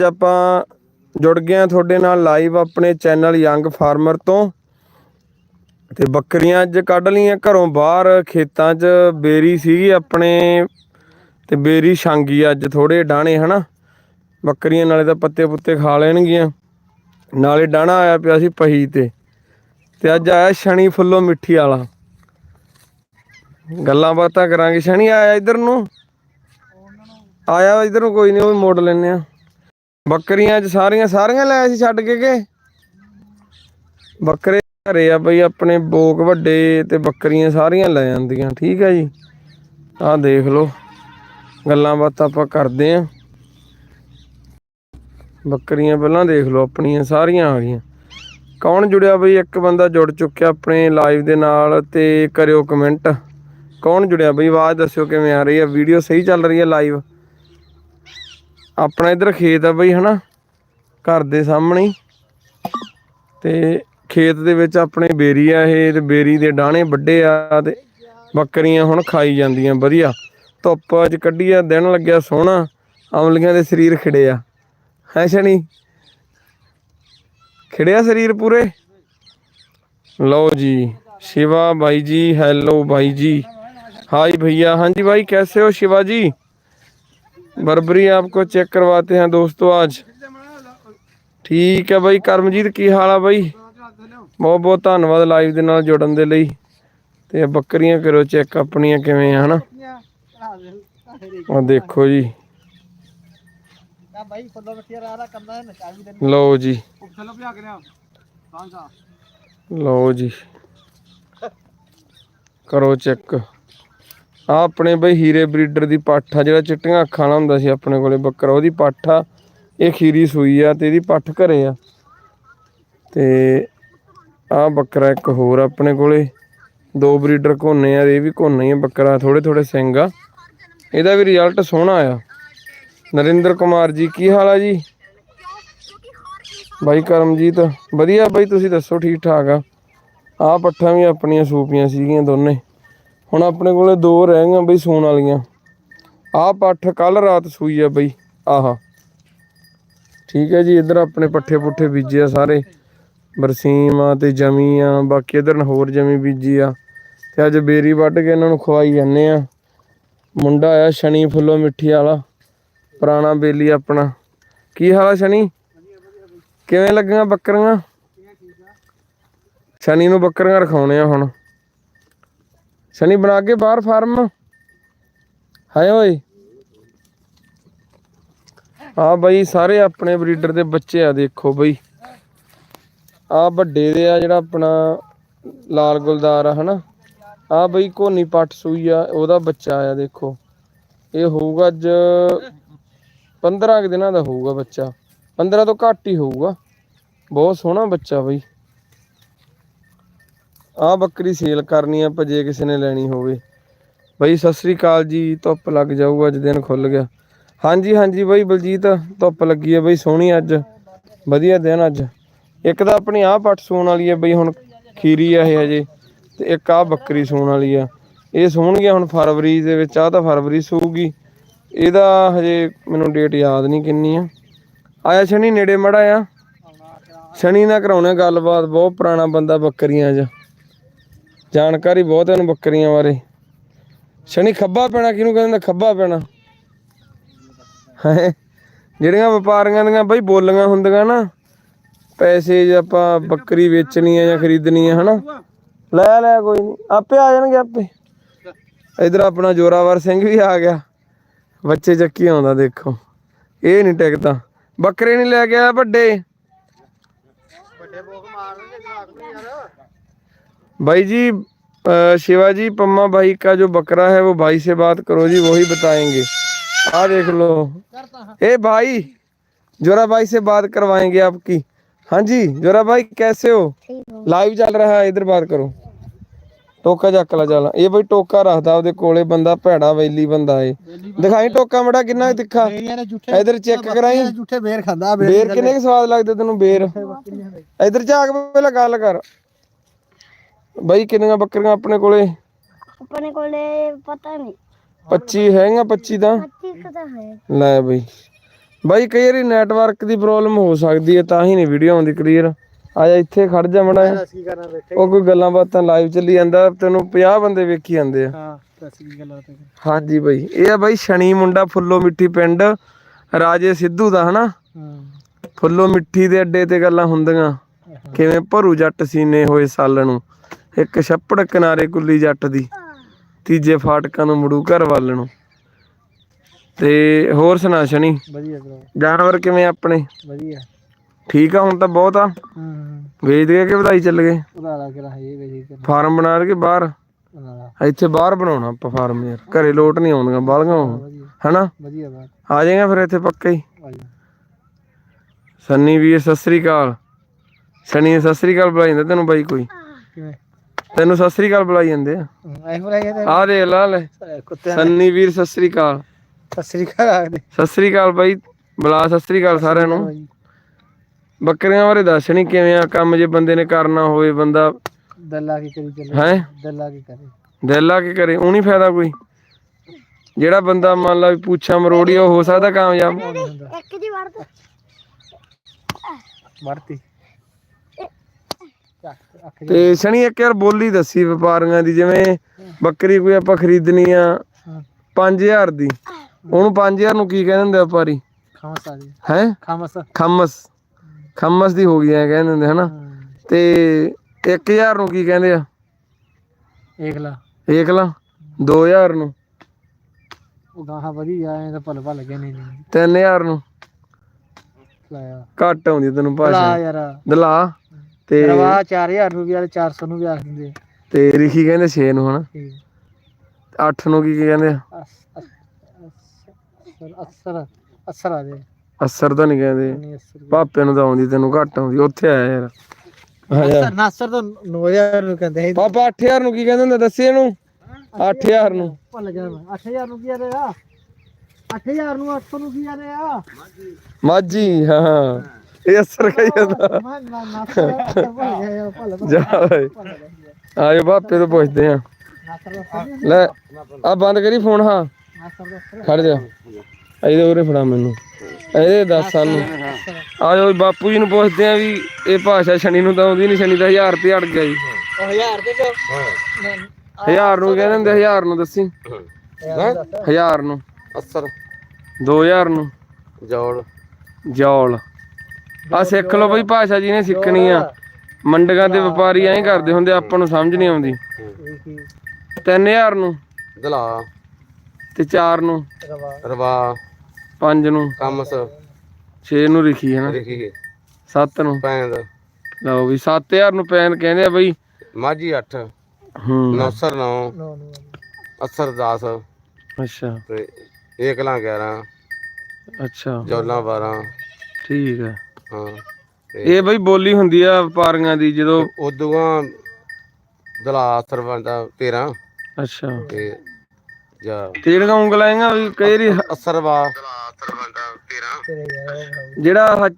ਅੱਜ ਆਪਾਂ ਜੁੜ ਗਏ ਹਾਂ ਤੁਹਾਡੇ ਨਾਲ ਲਾਈਵ ਆਪਣੇ ਚੈਨਲ ਯੰਗ ਫਾਰਮਰ ਤੋਂ। ਤੇ ਬੱਕਰੀਆਂ ਅੱਜ ਕੱਢ ਲਈਆਂ ਘਰੋਂ ਬਾਹਰ, ਖੇਤਾਂ 'ਚ ਬੇਰੀ ਸੀਗੀ ਆਪਣੇ ਤੇ ਬੇਰੀ ਛਾਂਗੀ ਅੱਜ ਥੋੜੇ ਡਾਣੇ ਹਨਾ? ਬੱਕਰੀਆਂ ਨਾਲੇ ਤਾਂ ਪੱਤੇ ਪੁੱਤੇ ਖਾ ਲੈਣਗੀਆਂ। ਨਾਲੇ ਡਾਣਾ ਆਇਆ ਪਿਆ ਸੀ ਪਹੀ ਤੇ। ਤੇ ਅੱਜ ਆਇਆ ਸ਼ਨੀ ਫੁੱਲੋ ਮਿੱਠੀ ਵਾਲਾ। ਗੱਲਾਂ ਬਾਤਾਂ ਕਰਾਂਗੇ। ਸ਼ਨੀ ਆਇਆ ਇਧਰ ਨੂੰ? ਆਇਆ ਇਧਰ ਨੂੰ, ਕੋਈ ਨਹੀਂ ਉਹ ਵੀ ਮੋੜ ਲੈਨੇ ਆ ਬੱਕਰੀਆਂ ਅੱਜ ਸਾਰੀਆਂ ਸਾਰੀਆਂ ਲੈ ਸੀ ਛੱਡ ਕੇ ਕੇ? ਬੱਕਰੇ ਘਰੇ ਆ ਬਈ, ਆਪਣੇ ਬੋਕ ਵੱਡੇ ਤੇ ਬੱਕਰੀਆਂ ਸਾਰੀਆਂ ਲੈ ਜਾਂਦੀਆਂ ਠੀਕ ਹੈ ਜੀ। ਆਹ ਦੇਖ ਲਓ, ਗੱਲਾਂ ਬਾਤਾਂ ਆਪਾਂ ਕਰਦੇ ਆਂ। ਬੱਕਰੀਆਂ ਪਹਿਲਾਂ ਦੇਖ ਲਓ, ਆਪਣੀਆਂ ਸਾਰੀਆਂ ਆ ਗਈਆਂ। ਕੌਣ ਜੁੜਿਆ ਬਈ? ਇੱਕ ਬੰਦਾ ਜੁੜ ਚੁੱਕਿਆ ਆਪਣੇ ਲਾਈਵ ਦੇ ਨਾਲ ਤੇ ਕਰਿਓ ਕਮੈਂਟ ਕੌਣ ਜੁੜਿਆ ਬਈ? ਆਵਾਜ਼ ਦੱਸਿਓ ਕਿਵੇਂ ਆ ਰਹੀ ਹੈ ਵੀਡੀਓ ਸਹੀ ਚੱਲ ਰਹੀ ਹੈ ਲਾਈਵ ਆਪਣਾ ਇਧਰ ਖੇਤ ਆ ਬਈ ਹਨਾ ਘਰ ਦੇ ਸਾਹਮਣੇ ਹੀ। ਤੇ ਖੇਤ ਦੇ ਵਿੱਚ ਆਪਣੇ ਬੇਰੀ ਆ ਇਹ ਤੇ ਬੇਰੀ ਦੇ ਡਾਣੇ ਵੱਡੇ ਆ ਤੇ ਬੱਕਰੀਆਂ ਹੁਣ ਖਾਈ ਜਾਂਦੀਆਂ ਵਧੀਆ ਧੁੱਪ ਅੱਜ ਕੱਢੀ ਆ ਦਿਨ ਲੱਗਿਆ ਸੋਹਣਾ ਅਮਲੀਆਂ ਦੇ ਸਰੀਰ ਖਿੜੇ ਆ ਹੈ ਸ਼ਨੀ ਖਿੜਿਆ ਸਰੀਰ ਪੂਰੇ ਲਓ ਜੀ शिवा भाई जी हेलो भाई जी हाय भैया हाँ जी भाई कैसे हो शिवा जी बर्बरी आपको चेक करवाते हैं दोस्तों आज ਠੀਕ ਹੈ ਬਾਈ ਕਰਮਜੀਤ ਕੀ ਹਾਲ ਆ ਬਾਈ ਬਹੁਤ ਬਹੁਤ ਧੰਨਵਾਦ ਲਾਈਵ ਦੇ ਨਾਲ ਜੁੜਨ ਦੇ ਲਈ ਤੇ ਬੱਕਰੀਆਂ ਕਰੋ ਚੈੱਕ ਆਪਣੀਆਂ ਕਿਵੇਂ ਆ ਹਨਾ ਆ ਦੇਖੋ ਜੀ ਭਾਈ ਫੁੱਲੋ ਮੱਠੀਆ ਰਾਹ ਦਾ ਕੰਦਾ ਹੈ ਨਚਾਵੀ ਦੇ ਲਓ ਜੀ ਚਲੋ ਭਿਆ ਕੇ ਲਿਆ ਬਾਂਸਾ ਲਓ ਜੀ ਕਰੋ ਚੈੱਕ ਆ ਆਪਣੇ ਬਈ ਹੀਰੇ ਬਰੀਡਰ ਦੀ ਪੱਠ ਆ, ਜਿਹੜਾ ਚਿੱਟੀਆਂ ਅੱਖਾਂ ਵਾਲਾ ਹੁੰਦਾ ਸੀ ਆਪਣੇ ਕੋਲੇ ਬੱਕਰਾ, ਉਹਦੀ ਪੱਠ ਆ, ਇਹ ਖੀਰੀ ਸੂਈ ਆ ਤੇ ਇਹਦੀ ਪੱਠ ਘਰੇ ਆ। ਤੇ ਆ ਬੱਕਰਾ ਇੱਕ ਹੋਰ ਆਪਣੇ ਕੋਲੇ, ਦੋ ਬਰੀਡਰ ਘੋਨੇ ਆ ਇਹ ਵੀ ਘੋਨਾ ਹੀ ਆ ਬੱਕਰਾ ਥੋੜੇ ਥੋੜੇ ਸਿੰਘ ਆ। ਇਹਦਾ ਵੀ ਰਿਜ਼ਲਟ ਸੋਹਣਾ ਆ। ਨਰਿੰਦਰ ਕੁਮਾਰ ਜੀ, ਕੀ ਹਾਲ ਆ ਜੀ? ਬਾਈ ਕਰਮਜੀਤ, ਵਧੀਆ ਬਾਈ, ਤੁਸੀਂ ਦੱਸੋ ਠੀਕ ਠਾਕ ਆ? ਆਹ ਪੱਠਾਂ ਵੀ ਆਪਣੀਆਂ ਸੂਪੀਆਂ ਸੀਗੀਆਂ ਦੋਨੇ। ਹੁਣ ਆਪਣੇ ਕੋਲੇ ਦੋ ਰਹਿ ਗਈਆਂ ਬਈ ਸੂਣ ਵਾਲੀਆਂ। ਆਹ ਪੱਠ ਕੱਲ ਰਾਤ ਸੂਈ ਆ ਬਈ, ਆਹਾ। ਠੀਕ ਹੈ ਜੀ, ਇੱਧਰ ਆਪਣੇ ਪੱਠੇ ਪੁੱਠੇ ਬੀਜੇ ਆ ਸਾਰੇ। ਬਰਸੀਮ ਆ ਤੇ ਜਮੀ ਆ, ਬਾਕੀ ਇੱਧਰ ਹੋਰ ਜਮੀ ਬੀਜੀ ਆ। ਤੇ ਅੱਜ ਬੇਰੀ ਵੱਢ ਕੇ ਇਹਨਾਂ ਨੂੰ ਖਵਾਈ ਜਾਂਦੇ ਆ। ਮੁੰਡਾ ਆਇਆ ਸ਼ਨੀ ਫੁੱਲੋ ਮਿੱਠੀ ਵਾਲਾ, ਪੁਰਾਣਾ ਬੇਲੀ ਆਪਣਾ। ਕੀ ਹਾਲ ਆ ਸ਼ਨੀ? ਕਿਵੇਂ ਲੱਗੀਆਂ ਬੱਕਰੀਆਂ? ਸ਼ਨੀ ਨੂੰ ਬੱਕਰੀਆਂ ਰਖਾਉਣੇ ਆ ਹੁਣ। ਸ਼ਨੀ ਬਣਾ ਕੇ ਬਾਹਰ ਫਾਰਮ। ਹਾਏ ਓਏ। ਆ ਬਈ ਸਾਰੇ ਆਪਣੇ ਬਰੀਡਰ ਦੇ ਬੱਚੇ ਆ, ਦੇਖੋ ਬਈ। ਆ ਵੱਡੇ ਦੇ ਆ ਜਿਹੜਾ ਆਪਣਾ ਲਾਲ ਗੁਲਦਾਰ ਆ, ਹਨਾ। ਆ ਬਈ ਕੋਨੀ ਪੱਟ ਸੂਈ ਆ, ਉਹਦਾ ਬੱਚਾ ਆ, ਦੇਖੋ। ਇਹ ਹੋਊਗਾ ਅੱਜ 15 ਕੁ ਦਿਨਾਂ ਦਾ ਹੋਊਗਾ ਬੱਚਾ। 15 ਤੋਂ ਘੱਟ ਹੀ ਹੋਊਗਾ। ਬਹੁਤ ਸੋਹਣਾ ਬੱਚਾ ਬਈ। ਆ ਬੱਕਰੀ ਸੇਲ ਕਰਨੀ ਆ, ਆਪਾਂ ਕਿਸੇ ਨੇ ਲੈਣੀ ਹੋਵੇ। ਬਈ, ਸਤਿ ਸ੍ਰੀ ਅਕਾਲ ਜੀ, ਧੁੱਪ ਲੱਗ ਜਾਊ, ਅੱਜ ਦਿਨ ਖੁੱਲ ਗਿਆ। ਹਾਂਜੀ ਹਾਂਜੀ ਬਈ, ਬਲਜੀਤ, ਧੁੱਪ ਲੱਗੀ ਆ ਬਈ, ਸੋਹਣੀ ਅੱਜ। ਵਧੀਆ ਦਿਨ ਅੱਜ। ਇੱਕ ਤਾਂ ਆਪਣੀ ਆਹ ਪੱਟ ਸੂਣ ਵਾਲੀ ਆ ਬਈ, ਹੁਣ ਖੀਰੀ ਆ ਇਹ ਹਜੇ, ਤੇ ਇੱਕ ਆ ਬੱਕਰੀ ਸੂਣ ਵਾਲੀ ਆ। ਇਹ ਸੂਣਗੀਆਂ ਹੁਣ ਫਰਵਰੀ ਦੇ ਵਿੱਚ ਆ ਤਾਂ ਫਰਵਰੀ ਸੂਗੀ ਇਹਦਾ ਹਜੇ ਮੈਨੂੰ ਡੇਟ ਯਾਦ ਨਹੀਂ ਕਿੰਨੀ ਆ। ਆਇਆ ਸ਼ਨੀ, ਨੇੜੇ ਮੜਾ ਆ। ਸ਼ਨੀ ਨਾਲ ਕਰਾਉਣੇ ਗੱਲਬਾਤ, ਬਹੁਤ ਪੁਰਾਣਾ ਬੰਦਾ ਬੱਕਰੀਆਂ 'ਚ। ਜਾਣਕਾਰੀ ਬਹੁਤ ਹੈ ਉਹਨੂੰ ਬੱਕਰੀਆਂ ਬਾਰੇ। ਸ਼ਨੀ ਖੱਬਾ ਪੈਣਾ ਕਿਹਨੂੰ ਕਹਿੰਦੇ ਖੱਬਾ ਪੈਣਾ। ਜਿਹੜੀਆਂ ਵਪਾਰੀਆਂ ਦੀਆਂ ਬਈ ਬੋਲੀਆਂ ਹੁੰਦੀਆਂ ਨਾ ਪੈਸੇ ਜੇ ਆਪਾਂ ਬੱਕਰੀ ਵੇਚਣੀ ਹੈ ਜਾਂ ਖਰੀਦਣੀ ਆ ਹਨਾ? ਲੈ ਲੈ ਕੋਈ ਨਹੀਂ ਆਪੇ ਆ ਜਾਣਗੇ ਆਪੇ। ਇਧਰ ਆਪਣਾ ਜੋਰਾਵਰ ਸਿੰਘ ਵੀ ਆ ਗਿਆ। ਬੱਚੇ ਚੱਕੀ ਆਉਂਦਾ ਦੇਖੋ। ਇਹ ਨਹੀਂ ਟਿਕਦਾ। ਬੱਕਰੇ ਨਹੀਂ ਲੈ ਕੇ ਆਇਆ ਵੱਡੇ? ਵੱਡੇ ਬੋਕ ਮਾਰਨਗੇ ਜਵਾਕ ਨੂੰ ਯਾਰ। ਬਾਈ ਜੀ शिवाजी पम्मा भाई का जो बकरा है वो भाई से बात करो जी वही बताएंगे आ देख लो ਕਰਤਾ ਹਾਂ ए भाई जोरा भाई से बात करवाएंगे आपकी हाँ जी जोरा भाई कैसे हो लाइव चल रहा है इधर बात करो ਟੋਕਾ ਚੱਕ ਲਾ ਚੱਲ ਇਹ ਬਈ ਟੋਕਾ ਰੱਖਦਾ ਉਹਦੇ ਕੋਲੇ ਬੰਦਾ ਭੈੜਾ ਵੈਲੀ ਬੰਦਾ ਏ ਦਿਖਾਈ ਟੋਕਾ ਮੜਾ ਕਿੰਨਾ ਕੁ ਤਿੱਖਾ ਬੇਰੀਆਂ ਨੇ ਝੂਠੇ ਇਧਰ ਚੈੱਕ ਕਰਾਈ ਝੂਠੇ ਬੇਰ ਖਾਂਦਾ ਬੇਰ ਕਿੰਨੇ ਕੁ ਸਵਾਦ ਲੱਗਦੇ ਤੈਨੂੰ ਬੇਰ ਇਧਰ ਝਾਕ ਪਹਿਲਾਂ ਗੱਲ ਕਰ ਬਈ ਕਿੰਨੀਆਂ ਬੱਕਰੀਆਂ ਆਪਣੇ ਕੋਲੇ? ਆਪਣੇ ਕੋਲੇ ਪਤਾ ਨਹੀਂ। 25 ਹੈਗੀਆਂ 25 ਤਾਂ? 25 ਕਦਾ ਹੈ। ਲੈ ਬਈ। ਬਾਈ ਕਈ ਵਾਰੀ ਨੈਟਵਰਕ ਦੀ ਪ੍ਰੋਬਲਮ ਹੋ ਸਕਦੀ ਹੈ ਤਾਂ ਹੀ ਨਹੀਂ ਵੀਡੀਓ ਆਉਂਦੀ ਕਲੀਅਰ ਆ ਜਾ ਇੱਥੇ ਖੜ ਜਾ ਮੜਾ ਉਹ ਕੋਈ ਗੱਲਾਂ ਬਾਤਾਂ ਲਾਈਵ ਚੱਲੀ ਜਾਂਦਾ ਤੈਨੂੰ 50 ਬੰਦੇ ਵੇਖੀ ਜਾਂਦੇ ਆ। ਤੇ ਹਾਂਜੀ ਬਾਈ ਇਹ ਆ ਬਾਈ ਸ਼ਨੀ ਮੁੰਡਾ ਫੁੱਲੋ ਮਿੱਠੀ ਪਿੰਡ ਰਾਜੇ ਸਿੱਧੂ ਦਾ ਹਨਾ? ਫੁੱਲੋ ਮਿੱਠੀ ਦੇ ਅੱਡੇ ਤੇ ਗੱਲਾਂ ਹੁੰਦੀਆਂ। ਕਿਵੇਂ ਭਰੂ ਜੱਟ ਸੀਨੇ ਹੋਏ ਸਾਲ ਨੂੰ। ਇੱਕ ਛੱਪੜ ਕਿਨਾਰੇ ਕੁੱਲੀ ਜੱਟ ਦੀ ਤੀਜੇ ਫਾਟਕਾਂ ਨੂੰ ਮੁੜੂ ਘਰ ਵੱਲ ਨੂੰ। ਤੇ ਹੋਰ ਸੁਣਾ ਸ਼ਨੀ ਵਧੀਆ ਜਾਨਵਰ ਕਿਵੇਂ ਆਪਣੇ? ਵਧੀਆ। ਠੀਕ ਆ ਹੁਣ ਤਾਂ ਬਹੁਤ ਆ? ਵੇਚ ਦੇ ਕਿ ਵਧਾਈ ਚੱਲ ਗਏ? ਫਾਰਮ ਬਣਾ ਕੇ ਬਾਹਰ? ਇੱਥੇ ਬਾਹਰ ਬਣਾਉਣਾ ਆਪਾਂ ਫਾਰਮ ਯਾਰ। ਘਰੇ ਲੋਟ ਨਹੀਂ ਆਉਂਦੀਆਂ ਵਧੀਆ। ਹਨਾ? ਵਧੀਆ ਬਾਤ ਆ ਜਾਏਗਾ ਫਿਰ ਇੱਥੇ ਪੱਕਾ ਹੀ? ਸੰਨੀ ਵੀਰ ਸਤਿ ਸ੍ਰੀ ਅਕਾਲ। ਸਨੀ ਸਤਿ ਸ੍ਰੀ ਅਕਾਲ ਬੁਲਾਈ ਜਾਂਦਾ ਤੈਨੂੰ ਬਾਈ ਕੋਈ। ਕਿਵੇਂ? ਤੈਨੂੰ ਸਤਿ ਸ੍ਰੀ ਅਕਾਲ ਬੁਲਾਈ ਜਾਂਦੇ ਆ। ਐ ਹੋ ਰਿਹਾ ਆ। ਦੇ ਲਾ ਕੁੱਤੇ ਸੰਨੀ ਵੀਰ ਸਤਿ ਸ੍ਰੀ ਅਕਾਲ। ਸਤਿ ਸ੍ਰੀ ਅਕਾਲ ਆਖਦੇ ਸਤਿ ਸ੍ਰੀ ਅਕਾਲ ਬਾਈ ਬੁਲਾ ਸਤਿ ਸ੍ਰੀ ਅਕਾਲ ਸਾਰਿਆਂ ਨੂੰ। ਬੱਕਰੀਆਂ ਬਾਰੇ ਦੱਸ ਨਹੀਂ ਕਿਵੇਂ ਆ ਕੰਮ ਜੇ ਬੰਦੇ ਨੇ ਕਰਨਾ ਹੋਵੇ ਬੰਦਾ ਦੱਲਾ ਕੀ ਕਰੀ ਚੱਲੇ। ਹੈ? ਦੱਲਾ ਕੀ ਕਰੇ। ਦਿਲ ਕੇ ਕਰੇ ਉਹ ਨਹੀਂ ਫਾਇਦਾ ਕੋਈ। ਜਿਹੜਾ ਬੰਦਾ ਮੰਨ ਲਾ ਵੀ ਪੁੱਛਾਂ ਮਰੋੜੀ ਉਹ ਹੋ ਸਕਦਾ ਕਾਮਯਾਬ। ਇੱਕ ਦੀ ਵੜ ਦੋ। ਵੜਤੀ ਅੱਖ ਤੇ ਸ਼ਨੀ ਇੱਕ ਯਾਰ ਬੋਲੀ ਦੱਸੀ ਵਪਾਰੀਆਂ ਦੀ ਜਿਵੇਂ ਬੱਕਰੀ ਕੋਈ ਆਪਾਂ ਖਰੀਦਣੀ ਆ 5000 ਦੀ। ਉਹਨੂੰ 5000 ਨੂੰ ਕੀ ਕਹਿੰਦੇ ਹੁੰਦੇ ਵਪਾਰੀ? ਖਾਮਸ ਆ ਜੀ। ਹੈ? ਖਾਮਸ। ਖੰਮਸ। ਖੰਮਸ ਦੀ ਹੋ ਗਈ ਐ ਕਹਿੰਦੇ ਹੁੰਦੇ ਹਨਾ? ਤੇ 1000 ਨੂੰ ਕੀ ਕਹਿੰਦੇ ਆ? ਏਕ ਲਾ ਏਕ ਲਾ 2000 ਨੂੰ। ਉਹ ਗਾਹਾਂ ਵਧੀਆ ਐ ਤਾਂ ਭਲ ਭਲ ਗਏ ਨਹੀਂ ਨਹੀਂ 3000 ਨੂੰ। ਲਾਇਆ ਘੱਟ ਆਉਂਦੀ ਤੈਨੂੰ ਲਾ ਭਾਸ਼ਾ ਯਾਰ। ਦਲਾ? ਤੇ ਰਵਾ 4000 ਨੂੰ ਵੀ ਆ 400 ਨੂੰ ਵੀ ਆਖ ਦਿੰਦੇ ਤੇ ਰਿਖੀ ਕਹਿੰਦੇ 6 ਨੂੰ ਹਨਾ? ਠੀਕ। 8 ਨੂੰ ਕੀ ਕੀ ਕਹਿੰਦੇ ਆ? ਅਸਰ ਅਸਰ ਆ ਦੇ। ਅਸਰ ਤਾਂ ਨਹੀਂ ਕਹਿੰਦੇ। ਨਹੀਂ ਅਸਰ ਪਾਪੇ ਨੂੰ ਤਾਂ ਆਉਂਦੀ ਤੈਨੂੰ ਘੱਟ ਆਉਂਦੀ ਉੱਥੇ ਆਇਆ ਯਾਰ। ਅਸਰ ਨਾਸਰ ਤਾਂ 9000 ਨੂੰ ਕਹਿੰਦੇ ਸੀ। ਪਾਪਾ 8000 ਨੂੰ ਕੀ ਕਹਿੰਦੇ ਹੁੰਦੇ ਦੱਸੇ ਇਹਨੂੰ। 8000 ਨੂੰ। ਭੁੱਲ ਗਿਆ ਮੈਂ। 8000 ਨੂੰ ਕੀ ਆ ਰਿਹਾ? 8000 ਨੂੰ 800 ਨੂੰ ਕੀ ਆ ਰਿਹਾ? ਮਾਝੀ। ਹਾਂ। ਇਹ ਅਸਰ ਕਹੀ ਜਾਂਦਾ। ਮੈਂ ਨਾ ਨਾਸਰ ਭੁੱਲ ਗਿਆ ਜਾ ਓਏ ਆਜੋ ਪਾਪੇ ਤੋਂ ਪੁੱਛਦੇ ਆ ਲੈ ਆ ਬੰਦ ਕਰੀ ਫੋਨ ਹਾਂ। ਖੜ ਜਾ। ਇਹਦੇ ਉਰੇ ਫੜਾ ਮੈਨੂੰ। ਇਹਦੇ ਦੱਸ ਸਾਨੂੰ। ਆਜੋ ਬਾਪੂ ਜੀ ਨੂੰ ਪੁੱਛਦੇ ਆ ਵੀ ਇਹ ਭਾਸ਼ਾ ਸ਼ਨੀ ਨੂੰ ਤਾਂ ਆਉਂਦੀ ਨਹੀਂ ਸ਼ਨੀ ਦਾ 1000 ਰੁਪਏ ਅੜ ਗਿਆ ਜੀ। ਉਹ 1000 ਦੇ ਚ 1000 ਨੂੰ ਕਹਿੰਦੇ ਹੁੰਦੇ 1000 ਨੂੰ ਦੱਸੀ। 1000 ਨੂੰ ਅਸਰ। 2000 ਨੂੰ। ਜੋੜ ਜੌਲ। ਆ ਸਿੱਖ ਲਓ ਬਈ ਭਾਸ਼ਾ ਜੀ ਨੇ ਸਿੱਖਣੀ ਆ। ਮੰਡੀਆਂ ਦੇ ਵਪਾਰੀ ਐਂ ਕਰਦੇ ਹੁੰਦੇ ਆਪਾਂ ਨੂੰ ਸਮਝ ਨਹੀਂ ਆਉਂਦੀ। 3000 ਨੂੰ ਦਲਾ ਤੇ 4 ਨੂੰ ਰਵਾ। ਰਵਾ। 5 ਨੂੰ ਕਮਸ 6 ਨੂੰ ਲਿਖੀ ਹੈ ਨਾ। ਲਿਖੀ 7 ਨੂੰ। ਪੈਂਦ। ਲਓ ਵੀ 7000 ਨੂੰ ਪੈਨ ਕਹਿੰਦੇ ਆ ਬਈ। ਮਾਝੀ 8 ਹੂੰ। ਨੌਸਰ 9 ਨੋ। ਨੋ ਅਸਰ 10 ਅੱਛਾ। ਤੇ ਏਕਲਾਂ 11 ਅੱਛਾ। ਜੌਲਾਂ 12 ਠੀਕ ਹੈ ਹਾਂ ਤੇ ਇਹ ਬਈ ਬੋਲੀ ਹੁੰਦੀ ਆ ਵਪਾਰੀਆਂ ਦੀ ਜਦੋਂ ਉਦੋਂਆਂ ਦਲਾ ਅਸਰ ਬਣਦਾ 13 ਅੱਛਾ। ਤੇ ਜਾ ਤੇ ਜਿਹੜੀਆਂ ਉਂਗਲਾਂ ਹੈਗੀਆਂ ਵੀ ਕਈ ਵਾਰੀ ਹ- ਅਸਰ ਵਾ। ਦਲਾ ਅਸਰ ਬਣਦਾ 13 ਤੇਰੇ ਯਾਰ ਜਿਹੜਾ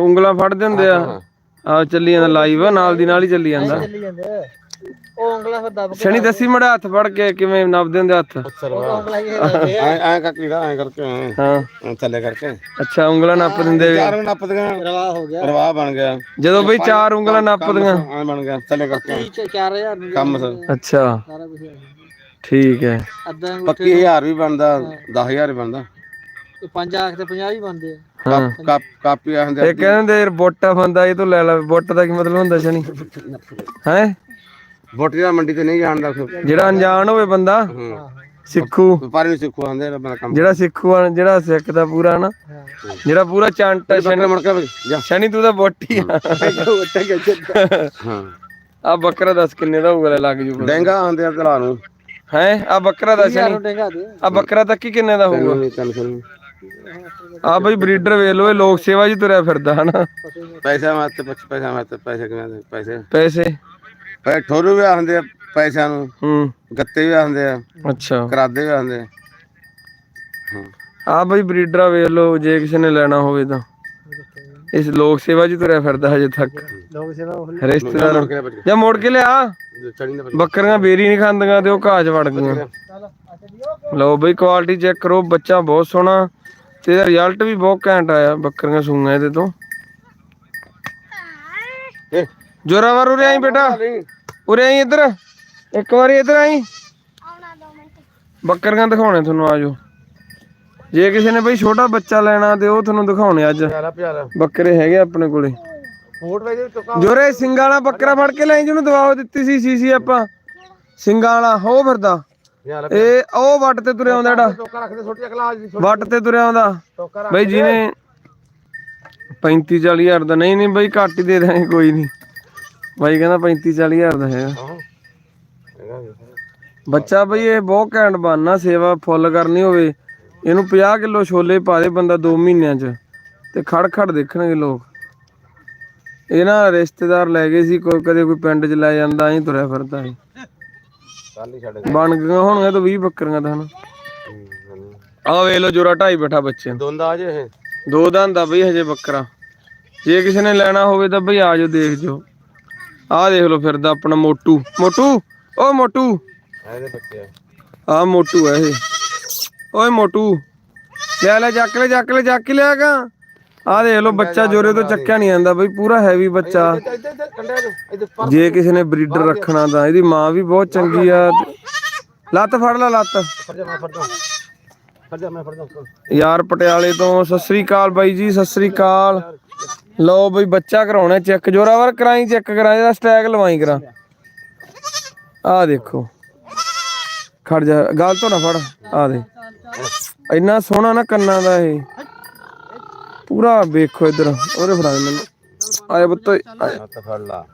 ਉਂਗਲਾਂ ਫੜਦੇ ਹੁੰਦੇ ਆ ਆ ਚੱਲੀ ਜਾਂਦਾ ਲਾਈਵ ਨਾਲ ਦੀ ਨਾਲ ਹੀ ਚੱਲੀ ਜਾਂਦਾ। ਚੱਲੀ ਜਾਂਦੇ। ਆ। ਉਹ ਉਂਗਲਾ ਫਿਰ ਦਬ ਕੇ ਸ਼ਨੀ ਦੱਸੀ ਮੜਾ ਹੱਥ ਫੜ ਕੇ ਕਿਵੇਂ ਨੱਪਦੇ ਹੁੰਦੇ ਹੱਥ? ਵਾ ਉਂਗਲਾ ਹੀ ਐ ਐ ਕਰਕੇ ਐ ਕਰਕੇ ਐਂ, ਹਾਂ। ਐਂ ਥੱਲੇ ਕਰਕੇ। ਅੱਛਾ ਉਂਗਲਾਂ ਨੱਪ ਦਿੰਦੇ ਚਾਰ ਨੂੰ ਨੱਪ ਦੀਆਂ। ਰਵਾ ਹੋ ਗਿਆ। ਰਵਾ ਬਣ ਗਿਆ। ਜਦੋਂ ਬਈ ਚਾਰ ਉਂਗਲਾਂ ਨੱਪਦੀਆਂ ਐ ਬਣ ਗਿਆ ਥੱਲੇ ਕਰਕੇ। ਐਂ। 4000 ਨੂੰ ਕੰਮ ਅੱਛਾ। ਸਾਰਾ ਕੁਝ ਠੀਕ ਹੈ। ਅੱਧਾ ਪੱਕੀ 1000 ਵੀ ਬਣਦਾ 10000 ਵੀ ਬਣਦਾ। 5 ਆਖ ਤੇ 50 ਹੀ ਬਣਦੇ ਆ। ਹਾਂ। ਕਾਪ ਕਾਪੀ ਆਂਦੇ ਇਹ ਕਹਿੰਦੇ ਯਾਰ ਬੋਟਾ ਬੰਦਾ ਇਹ ਤੋਂ ਲੈ ਲੈ ਬੁੱਟ ਦਾ ਕੀ ਮਤਲਬ ਹੁੰਦਾ ਸ਼ਨੀ? ਹੈ? ਬੋਟੀ ਦਾ ਮੰਡੀ ਤੇ ਨਹੀਂ ਜਾਣਦਾ ਜਿਹੜਾ ਅਣਜਾਣ ਹੋਵੇ ਬੰਦਾ ਹੂੰ। ਸਿੱਖੂ। ਵਪਾਰੀ ਨੂੰ ਸਿੱਖੂ ਆਂਦੇ ਆਪਣਾ ਕੰਮ। ਜਿਹੜਾ ਸਿੱਖੂ ਆ, ਜਿਹੜਾ ਸਿੱਖ ਦਾ ਪੂਰਾ ਨਾ ਹਾਂ। ਜਿਹੜਾ ਪੂਰਾ ਚੰਟ ਆ, ਬੱਕਰਾ ਮੁੜ ਕੇ ਜਾ। ਸ਼ਨੀ ਤੂੰ ਤਾਂ ਬੋਟੀ ਆ। ਹਾਂ। ਆ ਬੱਕਰਾ ਦੱਸ ਕਿੰਨੇ ਦਾ ਹੋਊਗਾ ਲੈ ਲੱਗ ਜੂ। ਡੈਂਗਾ ਆਂਦੇ ਆ ਤਲਾ ਨੂੰ। ਹੈ? ਆ ਬੱਕਰਾ ਦੱਸ ਸ਼ਨੀ। ਨੂੰ ਆ ਬੱਕਰਾ ਤਾਂ ਕੀ ਕਿੰਨੇ ਦਾ ਹੋਊਗਾ? ਨਹੀਂ ਚੱਲ ਫਿਰ। ਆ ਬਈ ਬਰੀਡਰ ਵੇਖ ਲੋ ਇਹ ਲੋਕ ਸੇਵਾ ਜੀ ਤੁਰਿਆ ਫਿਰਦਾ ਹਨਾ। ਪੈਸਾ ਮਾਤੇ ਪੁੱਛ ਪੈਸਾ ਮਾਤੇ ਪੈਸੇ ਕਿਵੇਂ ਪੈਸੇ। ਪੈਸੇ। ਪੈ ਠੋਰੂ ਵੀ ਆਂਦੇ ਆ ਪੈਸਿਆਂ ਨੂੰ। ਹੂੰ। ਗੱਤੇ ਵੀ ਆਂਦੇ ਆ। ਅੱਛਾ। ਕਰਾਦੇ ਵੀ ਆਂਦੇ ਆ। ਹਾਂ। ਆ ਬਈ ਬਰੀਡਰਾ ਵੇਖ ਲੋ ਜੇ ਕਿਸੇ ਨੇ ਲੈਣਾ ਹੋਵੇ ਤਾਂ। ਇਸ ਲੋਕ ਸੇਵਾ ਜੀ ਤੁਰਿਆ ਫਿਰਦਾ ਹਜੇ ਤੱਕ। ਲੋਕ ਸੇਵਾ ਉਹ ਰਿਸ਼ਤੇਦਾਰ। ਮੁੜ ਕੇ ਬੱਚ ਜਾਂ ਮੋੜ ਕੇ ਲਿਆ? ਚੜੀ ਨਾ ਬੱਕਰੀਆਂ ਬੇਰੀ ਨਹੀਂ ਖਾਂਦੀਆਂ ਤੇ ਉਹ ਘਾਹ 'ਚ ਵੜ ਗਈਆਂ। ਲਓ ਬਈ ਕੁਆਲਿਟੀ ਚੈੱਕ ਕਰੋ ਬੱਚਾ ਬਹੁਤ ਸੋਹਣਾ। ਤੇਰਾ ਰਿਜ਼ਲਟ ਵੀ ਬਹੁਤ ਘੈਂਟ ਆਇਆ ਬੱਕਰੀਆਂ ਸੂਈਆਂ ਇਹਦੇ ਤੋਂ। ਜੋਰਾਵਰ ਉਰੇ ਆਈ ਬੇਟਾ। ਉਰੇ ਆਈ ਇੱਧਰ ਇੱਕ ਵਾਰੀ ਇੱਧਰ ਆਈ। ਬੱਕਰੀਆਂ ਦਿਖਾਉਣੇ ਤੁਹਾਨੂੰ ਆਜੋ। ਜੇ ਕਿਸੇ ਨੇ ਬਈ ਛੋਟਾ ਬੱਚਾ ਲੈਣਾ ਤੇ ਉਹ ਤੁਹਾਨੂੰ ਦਿਖਾਉਣੇ ਅੱਜ। ਪਿਆਰਾ ਪਿਆਰਾ। ਬੱਕਰੇ ਹੈਗੇ ਆਪਣੇ ਕੋਲੇ। ਫੋਟ ਵੇ ਜੋਰੇ ਸਿੰਘਾਂ ਵਾਲਾ ਬੱਕਰਾ ਫੜ ਕੇ ਲੈ ਜਿਹਨੂੰ ਦਵਾ ਦਿੱਤੀ ਸੀ ਸੀਸੀ ਆਪਾਂ। ਸਿੰਘਾਂ ਵਾਲਾ ਹੋ ਫਿਰਦਾ। ਯਾਰ ਇਹ ਉਹ ਵੱਟ ਤੇ ਤੁਰਿਆ ਆਉਂਦਾ ਜਿਹੜਾ। ਟੋਕਾ ਰੱਖ ਦੇ ਛੋਟੀ ਅਕਲਾ ਜੀ ਵੱਟ ਤੇ ਤੁਰਿਆ ਆਉਂਦਾ। ਟੋਕਾ ਰੱਖ ਬਈ ਜਿਹਨੇ 35 40 ਹਜ਼ਾਰ ਦਾ ਨਹੀਂ ਨਹੀਂ ਬਈ ਘੱਟ ਹੀ ਦੇ ਦਾਂਗੇ ਕੋਈ ਨਹੀਂ। ਬਾਈ ਕਹਿੰਦਾ 35 40 ਹਜ਼ਾਰ ਦਾ ਹੈਗਾ ਹਾਂ ਹੈਗਾ ਜੀ। ਬੱਚਾ ਬਈ ਇਹ ਬਹੁਤ ਘੈਂਟ ਬਣਨਾ ਸੇਵਾ ਫੁੱਲ ਕਰਨੀ ਹੋਵੇ। ਇਹਨੂੰ 50 ਕਿਲੋ ਛੋਲੇ ਪਾ ਦੇ ਬੰਦਾ 2 ਮਹੀਨਿਆਂ ਚ ਤੇ ਖੜ ਖੜ ਦੇਖਣਗੇ ਲੋਕ। ਇਹ ਨਾ ਰਿਸ਼ਤੇਦਾਰ ਲੈ ਗਏ ਸੀ ਕੋਈ ਕਦੇ ਕੋਈ ਪਿੰਡ ਚ ਲੈ ਜਾਂਦਾ ਐਂ ਤੁਰਿਆ ਫਿਰਦਾ ਸੀ। ਬਣ ਗਈਆਂ ਹੋਣਗੀਆਂ ਤਾਂ 20 ਬੱਕਰੀਆਂ ਤਾਂ ਹਨ। ਆ ਵੇਖ ਲੋ ਜੋਰਾ ਢਾਈ ਬੈਠਾ ਬੱਚੇ ਨੂੰ। ਦੋਂਦਾ ਜੇ ਇਹ? ਦੋ ਦੰਦ ਆ ਬਈ ਹਜੇ ਬੱਕਰਾ। ਜੇ ਕਿਸੇ ਨੇ ਲੈਣਾ ਹੋਵੇ ਤਾਂ ਬਈ ਆ ਜਾਓ ਦੇਖ ਜੋ ਆਹ ਦੇਖ ਲਓ ਫਿਰਦਾ ਆਪਣਾ ਮੋਟੂ। ਮੋਟੂ? ਓ ਮੋਟੂ। ਇਹਦੇ ਬੱਚੇ ਆ। ਮੋਟੂ ਆ ਇਹ। ਓਏ ਮੋਟੂ। ਲੈ ਲੈ ਚੱਕ ਲੈ ਚੱਕ ਲੈ ਚੱਕ ਹੀ ਲਿਆਗਾ ਆ ਦੇਖ ਲਓ ਬੱਚਾ ਜੋਰੇ ਤੋਂ ਚੱਕਿਆ ਨਹੀਂ ਜਾਂਦਾ ਬਈ ਪੂਰਾ ਹੈਵੀ ਬੱਚਾ। ਜੇ ਕਿਸੇ ਨੇ ਬਰੀਡਰ ਰੱਖਣਾ ਤਾਂ ਇਹਦੀ ਮਾਂ ਵੀ ਬਹੁਤ ਚੰਗੀ ਆ। ਲੱਤ ਫੜ ਲੈ ਲੱਤ। ਯਾਰ ਪਟਿਆਲੇ ਤੋਂ ਸਤਿ ਸ੍ਰੀ ਅਕਾਲ ਬਾਈ ਜੀ ਸਤਿ ਸ੍ਰੀ ਅਕਾਲ। ਲਓ ਬਈ ਬੱਚਾ ਕਰਾਉਣਾ ਚੈੱਕ ਜੋਰਾਵਰ ਕਰਾਈ ਚੈੱਕ ਕਰਾਂ ਇਹਦਾ ਸਟੈਗ ਲਵਾਈ ਕਰਾਂ। ਆ ਦੇਖੋ। ਖੜ ਜਾ ਗੱਲ ਤੋਂ ਨਾ ਫੜ ਆ ਦੇ। ਇੰਨਾ ਸੋਹਣਾ ਨਾ ਕੰਨਾਂ ਦਾ ਇਹ। ਪੂਰਾ ਵੇਖੋ ਇਧਰ ਉਹਦੇ ਫੜਾ ਦੇ ਮੈਨੂੰ। ਆਏ ਬੱਤੋ ਹੱਥ ਫੜ ਲਾ।